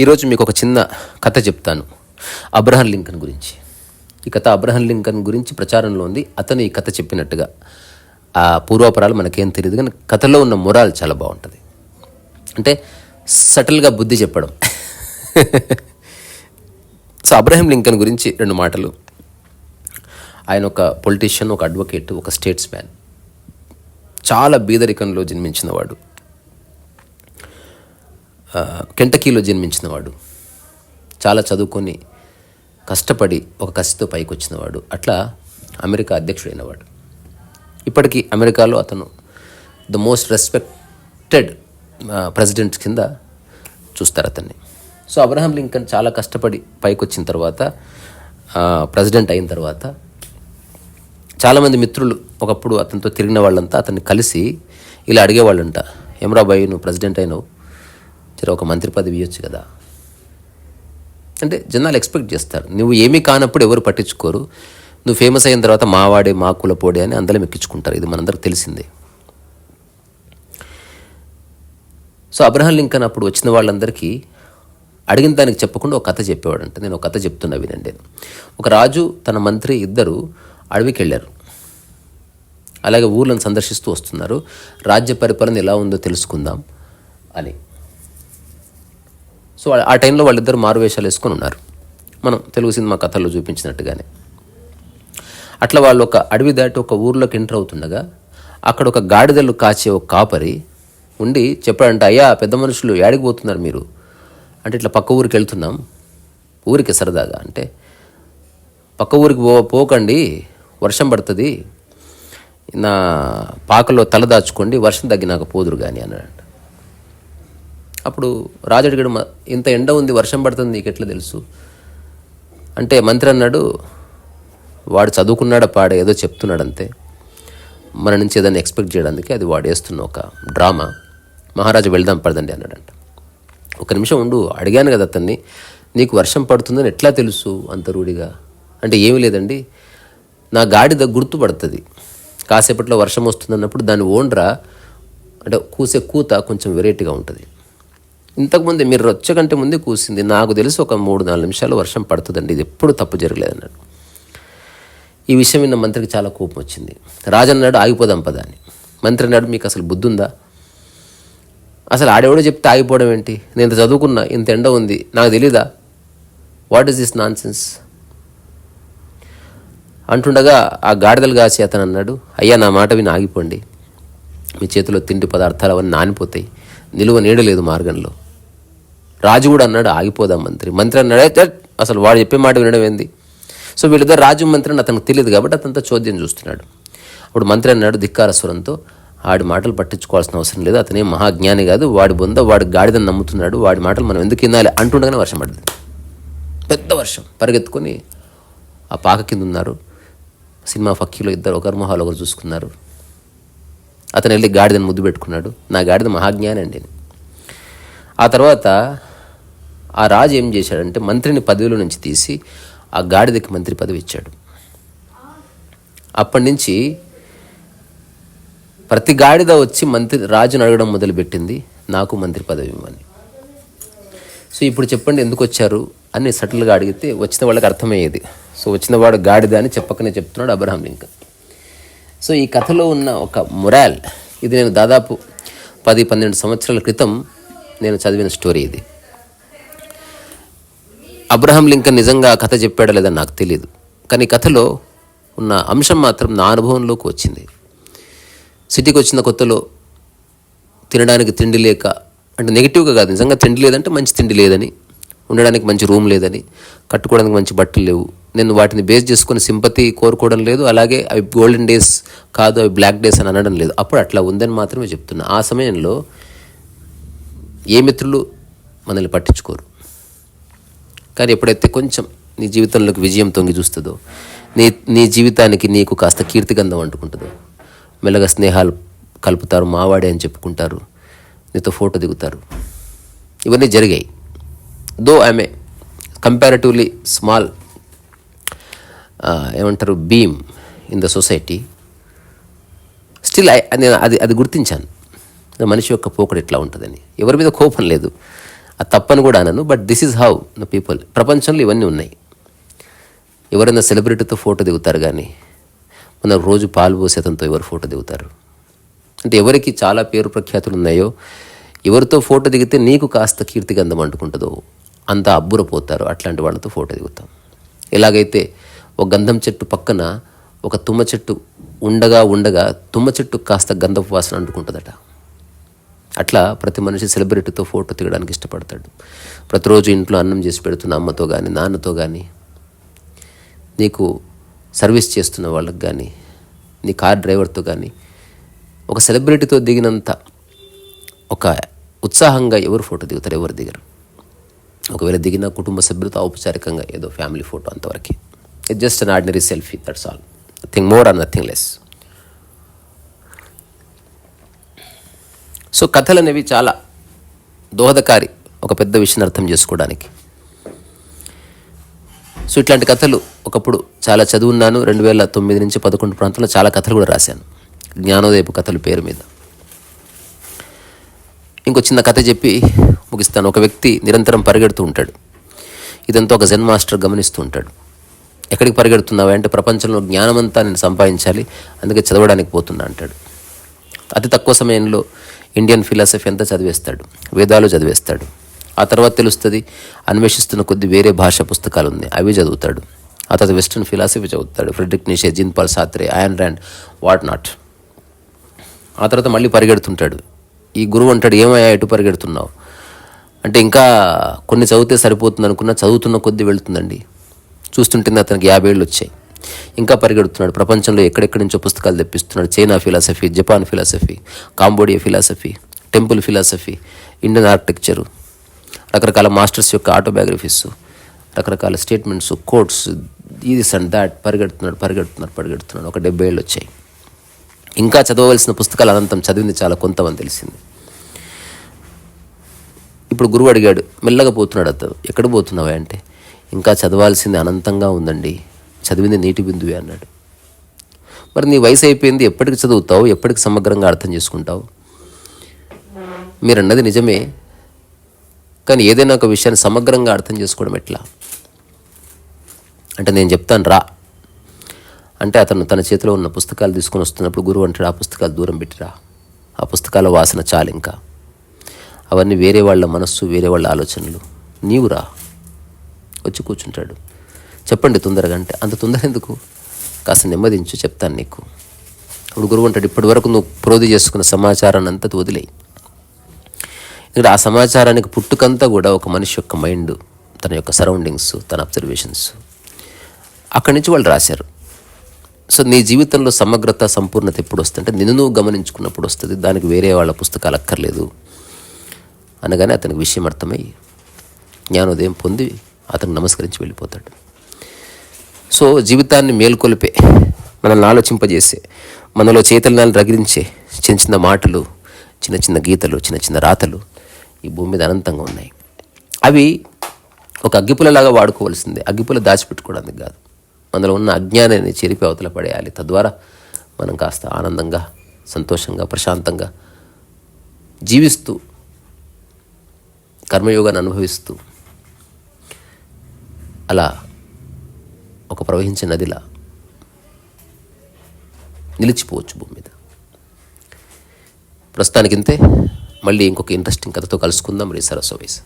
ఈరోజు మీకు ఒక చిన్న కథ చెప్తాను. అబ్రహం లింకన్ గురించి. ఈ కథ అబ్రహం లింకన్ గురించి ప్రచారంలో ఉంది. అతను ఈ కథ చెప్పినట్టుగా ఆ పూర్వాపరాలు మనకేం తెలియదు కానీ కథలో ఉన్న మొరాల్ చాలా బాగుంటుంది. అంటే సటిల్గా బుద్ధి చెప్పడం. సో అబ్రహం లింకన్ గురించి రెండు మాటలు. ఆయన ఒక పొలిటీషియన్ ఒక అడ్వకేట్ ఒక స్టేట్స్మ్యాన్ చాలా బీదరికంలో జన్మించినవాడు. కెంటకీలో జన్మించినవాడు. చాలా చదువుకొని కష్టపడి ఒక కసితో పైకి వచ్చినవాడు అట్లా అమెరికా అధ్యక్షుడైనవాడు. ఇప్పటికీ అమెరికాలో అతను ద మోస్ట్ రెస్పెక్టెడ్ ప్రెసిడెంట్ కింద చూస్తారు అతన్ని. సో అబ్రహాం లింకన్ చాలా కష్టపడి పైకి వచ్చిన తర్వాత ప్రెసిడెంట్ అయిన తర్వాత చాలామంది మిత్రులు ఒకప్పుడు అతనితో తిరిగిన వాళ్ళంతా అతన్ని కలిసి ఇలా అడిగేవాళ్ళంట ఎమరా బాయ్ నువ్వు ప్రెసిడెంట్ అయినావు జర ఒక మంత్రి పదవి ఇవ్వచ్చు కదా. అంటే జనాలు ఎక్స్పెక్ట్ చేస్తారు నువ్వు ఏమీ కానప్పుడు ఎవరు పట్టించుకోరు నువ్వు ఫేమస్ అయిన తర్వాత మావాడే మా కులపోడే అని అందరం ఎక్కించుకుంటారు. ఇది మనందరికి తెలిసిందే. సో అబ్రహం లింకన్ అప్పుడు వచ్చిన వాళ్ళందరికీ అడిగిన దానికి చెప్పకుండా ఒక కథ చెప్పేవాడంట. నేను ఒక కథ చెప్తున్నా వినండి. ఒక రాజు తన మంత్రి ఇద్దరు అడవికి వెళ్ళారు అలాగే ఊర్లను సందర్శిస్తూ వస్తున్నారు. రాజ్య పరిపాలన ఎలా ఉందో తెలుసుకుందాం అని. సో ఆ టైంలో వాళ్ళిద్దరు మారువేషాలు వేసుకొని ఉన్నారు. మనం తెలుగు సినిమా కథల్లో చూపించినట్టుగానే. అట్లా వాళ్ళు ఒక అడవి దాటి ఒక ఊర్లోకి ఎంటర్ అవుతుండగా అక్కడ ఒక గాడిదలు కాచే ఒక కాపరి ఉండి చెప్పాడంట అయ్యా పెద్ద మనుషులు ఏడికి పోతున్నారు మీరు? అంటే ఇట్లా పక్క ఊరికి వెళ్తున్నాం. ఊరికి సరదాగా అంటే పక్క ఊరికి పో పోకండి. వర్షం పడుతుంది. నా పాకలో తల దాచుకోండి వర్షం తగ్గినాక పోదురు కానీ అన్నాడంట. అప్పుడు రాజు అడిగాడు "మ- ఇంత ఎండ ఉంది వర్షం పడుతుంది నీకు ఎట్లా తెలుసు? అంటే మంత్రి అన్నాడు వాడు చదువుకున్నాడా పాడు ఏదో చెప్తున్నాడు అంతే మన నుంచి ఏదైనా ఎక్స్పెక్ట్ చేయడానికి అది వాడు వేస్తున్న ఒక డ్రామా. మహారాజు వెళ్దాం పడదండి అన్నాడంట. ఒక నిమిషం ఉండు అడిగాను కదా అతన్ని నీకు వర్షం పడుతుందని ఎట్లా తెలుసు అంత రూఢిగా? అంటే ఏమీ లేదండి నా గాడిద గుర్తుపడుతుంది. కాసేపట్లో వర్షం వస్తుందన్నప్పుడు దాని ఓండ్రా అంటే కూసే కూత కొంచెం వెరైటీగా ఉంటుంది. ఇంతకుముందు మీరు రొచ్చ కంటే ముందే కూసింది. నాకు తెలిసి ఒక మూడు నాలుగు నిమిషాలు వర్షం పడుతుందండి. ఇది ఎప్పుడు తప్పు జరగలేదన్నాడు. ఈ విషయం విన్న మంత్రికి చాలా కోపం వచ్చింది. రాజన్నాడు ఆగిపోదాం పదా అని. మంత్రి అన్నాడు మీకు అసలు బుద్ధుందా? అసలు ఆడెవడో చెప్తే ఆగిపోవడం ఏంటి? నేను ఇంత చదువుకున్నా ఇంత ఎండ ఉంది. నాకు తెలీదా? What is this nonsense అంటుండగా ఆ గాడిదలు కాసి అతను అన్నాడు అయ్యా నా మాట విని ఆగిపోండి. మీ చేతిలో తిండి పదార్థాలు అవన్నీ నానిపోతాయి. నిలువ నీడలేదు మార్గంలో. రాజు కూడా అన్నాడు ఆగిపోదాం మంత్రి. మంత్రి అన్నాడు అసలు వాడు చెప్పే మాట వినడం ఏంది? సో వీళ్ళిద్దరు రాజు మంత్రి అని అతనికి తెలియదు కాబట్టి అతనితో చోద్యం చూస్తున్నాడు. అప్పుడు మంత్రి అన్నాడు ధిక్కార స్వరంతో మాటలు పట్టించుకోవాల్సిన అవసరం లేదు. అతనే మహాజ్ఞాని కాదు. వాడి బొంద వాడి గాడిదని నమ్ముతున్నాడు. వాడి మాటలు మనం ఎందుకు వినాలి? అంటుండగానే వర్షం పడింది. పెద్ద వర్షం. పరిగెత్తుకొని ఆ పాక కింద ఉన్నారు. సినిమా ఫక్కీలో ఇద్దరు ఒకరి మొహాలు ఒకరు చూసుకున్నారు. అతను వెళ్ళి గాడిదని ముద్దు పెట్టుకున్నాడు. నా గాడిద మహాజ్ఞాని అండి ఆ తర్వాత ఆ రాజు ఏం చేశాడంటే మంత్రిని పదవిలో నుంచి తీసి ఆ గాడిదకి మంత్రి పదవి ఇచ్చాడు. అప్పటి నుంచి ప్రతి గాడిద వచ్చి మంత్రి రాజును అడగడం మొదలుపెట్టింది. నాకు మంత్రి పదవి ఇవ్వని సో ఇప్పుడు చెప్పండి ఎందుకు వచ్చారు అని సటిల్గా అడిగితే వచ్చిన వాళ్ళకి అర్థమయ్యేది. సో వచ్చినవాడు గాడిద అని చెప్పకనే చెప్తున్నాడు అబ్రహాం లింకన్. సో ఈ కథలో ఉన్న ఒక మొరాల్ ఇది నేను దాదాపు పది పన్నెండు సంవత్సరాల క్రితం నేను చదివిన స్టోరీ ఇది. అబ్రహాం లింకన్ నిజంగా ఆ కథ చెప్పాడా లేదా నాకు తెలియదు కానీ కథలో ఉన్న అంశం మాత్రం నా అనుభవంలోకి వచ్చింది. సిటీకి వచ్చిన కొత్తలో తినడానికి తిండి లేక అంటే నెగిటివ్గా కాదు నిజంగా తిండి లేదంటే మంచి తిండి లేదని ఉండడానికి మంచి రూమ్ లేదని కట్టుకోవడానికి మంచి బట్టలు లేవు నేను వాటిని బేస్ చేసుకుని సింపతి కోరుకోవడం లేదు. అలాగే అవి గోల్డెన్ డేస్ కాదు అవి బ్లాక్ డేస్ అని అనడం లేదు. అప్పుడు అట్లా ఉందని మాత్రమే చెప్తున్నా. ఆ సమయంలో ఏ మిత్రులు మనల్ని పట్టించుకోరు. కానీ ఎప్పుడైతే కొంచెం నీ జీవితంలోకి విజయం తొంగి చూస్తుందో నీ నీ జీవితానికి నీకు కాస్త కీర్తిగంధం అంటుకుంటుందో మెల్లగా స్నేహాలు కలుపుతారు మావాడే అని చెప్పుకుంటారు నీతో ఫోటో దిగుతారు. ఇవన్నీ జరిగాయి. దో ఐమే కంపారిటివ్లీ స్మాల్ ఏమంటారు being in the society. Still I నేను అది అది గుర్తించాను. మనిషి యొక్క పోకడు ఇట్లా ఉంటుందని. ఎవరి మీద కోపం లేదు. అది తప్పని కూడా అనను but this is how the people. ప్రపంచంలో ఇవన్నీ ఉన్నాయి. ఎవరైనా సెలబ్రిటీతో ఫోటో దిగుతారు కానీ మన రోజు పాలు పోసేతంతో ఎవరు ఫోటో దిగుతారు? అంటే ఎవరికి చాలా పేరు ప్రఖ్యాతులు ఉన్నాయో ఎవరితో ఫోటో దిగితే నీకు కాస్త కీర్తిగంధం అంటుకుంటుందో అంత అబ్బురపోతారు అట్లాంటి వాళ్ళతో ఫోటో దిగుతాం. ఎలాగైతే ఒక గంధం చెట్టు పక్కన ఒక తుమ్మ చెట్టు ఉండగా ఉండగా తుమ్మ చెట్టు కాస్త గంధపు వాసన అంటుకుంటుందట. అట్లా ప్రతి మనిషి సెలబ్రిటీతో ఫోటో తీయడానికి ఇష్టపడతాడు. ప్రతిరోజు ఇంట్లో అన్నం చేసి పెడుతున్న అమ్మతో కానీ నాన్నతో కానీ నీకు సర్వీస్ చేస్తున్న వాళ్ళకి కానీ నీ కార్ డ్రైవర్తో కానీ ఒక సెలబ్రిటీతో దిగినంత ఒక ఉత్సాహంగా ఎవరు ఫోటో దిగుతారు? ఎవరు దిగరు? ఒకవేళ దిగిన కుటుంబ సభ్యులతో ఔపచారికంగా ఏదో ఫ్యామిలీ ఫోటో అంతవరకు. It just an ordinary selfie that's all nothing more or nothing less so కథలు అనేవి చాలా దోహదకారి ఒక పెద్ద విషయం అర్థం చేసుకోవడానికి. సో ఇట్లాంటి కథలు ఒకప్పుడు చాలా చదువున్నాను. రెండు వేల తొమ్మిది నుంచి పదకొండు ప్రాంతంలో చాలా కథలు కూడా రాశాను. జ్ఞానోదయపు కథలు పేరు మీద. ఇంకో చిన్న కథ చెప్పి ముగిస్తాను. ఒక వ్యక్తి నిరంతరం పరిగెడుతూ ఉంటాడు. ఇదంతా ఒక జెన్ మాస్టర్ గమనిస్తూ ఉంటాడు. ఎక్కడికి పరిగెడుతున్నావా అంటే ప్రపంచంలో జ్ఞానమంతా నేను సంపాదించాలి అందుకే చదవడానికి పోతున్నా అంటాడు. అతి తక్కువ సమయంలో ఇండియన్ ఫిలాసఫీ అంతా చదివేస్తాడు వేదాలు చదివేస్తాడు. ఆ తర్వాత తెలుస్తుంది అన్వేషిస్తున్న కొద్ది వేరే భాష పుస్తకాలు ఉన్నాయి అవి చదువుతాడు. ఆ తర్వాత వెస్ట్రన్ ఫిలాసఫీ చదువుతాడు Friedrich Nietzsche Jean Paul Sartre Ayn Rand what not. ఆ తర్వాత మళ్ళీ పరిగెడుతుంటాడు. ఈ గురువు అంటాడు ఏమయ్యా ఎటు పరిగెడుతున్నావు? అంటే ఇంకా కొన్ని చదివితే సరిపోతుంది అనుకున్నా చదువుతున్న కొద్దీ వెళుతుందండి. చూస్తుంటే అతనికి యాభై ఏళ్ళు వచ్చాయి. ఇంకా పరిగెడుతున్నాడు. ప్రపంచంలో ఎక్కడెక్కడి నుంచో పుస్తకాలు తెప్పిస్తున్నాడు. China philosophy Japan philosophy Cambodia philosophy temple philosophy Indian architecture రకరకాల మాస్టర్స్ యొక్క ఆటోబయోగ్రఫీస్ రకరకాల స్టేట్మెంట్స్ కోట్స్ ఇది అండ్ దాట్ పరిగెడుతున్నాడు పరిగెడుతున్నాడు పరిగెడుతున్నాడు. ఒక డెబ్బై ఏళ్ళు వచ్చాయి. ఇంకా చదవవలసిన పుస్తకాలు అనంతం చదివింది చాలా కొంతమంది తెలిసింది. ఇప్పుడు గురువు అడిగాడు మెల్లగా పోతున్నాడు అతను. ఎక్కడ పోతున్నావా అంటే ఇంకా చదవాల్సింది అనంతంగా ఉందండి. చదివింది నీటి బిందువే అన్నాడు. మరి నీ వయసు అయిపోయింది ఎప్పటికి చదువుతావు ఎప్పటికి సమగ్రంగా అర్థం చేసుకుంటావు? మీరన్నది నిజమే కానీ ఏదైనా ఒక విషయాన్ని సమగ్రంగా అర్థం చేసుకోవడం ఎట్లా? అంటే నేను చెప్తాను రా. అంటే అతను తన చేతిలో ఉన్న పుస్తకాలు తీసుకొని వస్తున్నప్పుడు గురువు అంటాడు ఆ పుస్తకాలు దూరం పెట్టిరా ఆ పుస్తకాల వాసన చాలు ఇంకా. అవన్నీ వేరే వాళ్ళ మనస్సు వేరే వాళ్ళ ఆలోచనలు. నీవు రా. వచ్చి కూర్చుంటాడు. చెప్పండి తొందరగా అంటే అంత తొందర ఎందుకు? కాస్త నెమ్మదించు చెప్తాను నీకు. ఇప్పుడు గురువు అంటాడు ఇప్పటి వరకు నువ్వు ప్రోధి చేసుకున్న సమాచారాన్ని అంతా వదిలేయి. ఇక్కడ ఆ సమాచారానికి పుట్టుకంతా కూడా ఒక మనిషి యొక్క మైండ్ తన యొక్క సరౌండింగ్స్ తన అబ్జర్వేషన్స్. అక్కడి నుంచి వాళ్ళు రాశారు. సో నీ జీవితంలో సమగ్రత సంపూర్ణత ఎప్పుడు వస్తుందంటే నిన్ను నువ్వు గమనించుకున్నప్పుడు వస్తుంది. దానికి వేరే వాళ్ళ పుస్తకాలు అక్కర్లేదు. అనగానే అతనికి విషయం అర్థమై జ్ఞానోదయం పొంది అతను నమస్కరించి వెళ్ళిపోతాడు. సో జీవితాన్ని మేల్కొలిపే మనల్ని ఆలోచింపజేసే మనలో చైతన్యాన్ని రగిలించే చిన్న చిన్న మాటలు చిన్న చిన్న గీతలు చిన్న చిన్న రాతలు ఈ భూమి మీద అనంతంగా ఉన్నాయి. అవి ఒక అగ్గిపులలాగా వాడుకోవాల్సిందే. అగ్గిపుల దాచిపెట్టుకోవడానికి కాదు. మనలో ఉన్న అజ్ఞానాన్ని చెరిపి అవతల పడేయాలి. తద్వారా మనం కాస్త ఆనందంగా సంతోషంగా ప్రశాంతంగా జీవిస్తూ కర్మయోగాన్ని అనుభవిస్తూ అలా ఒక ప్రవహించే నదిలా నిలిచిపోవచ్చు భూమి మీద. ప్రస్తుతానికింతే మళ్ళీ ఇంకొక ఇంట్రెస్టింగ్ కథతో కలుసుకుందాం. రీ సరస్వైస్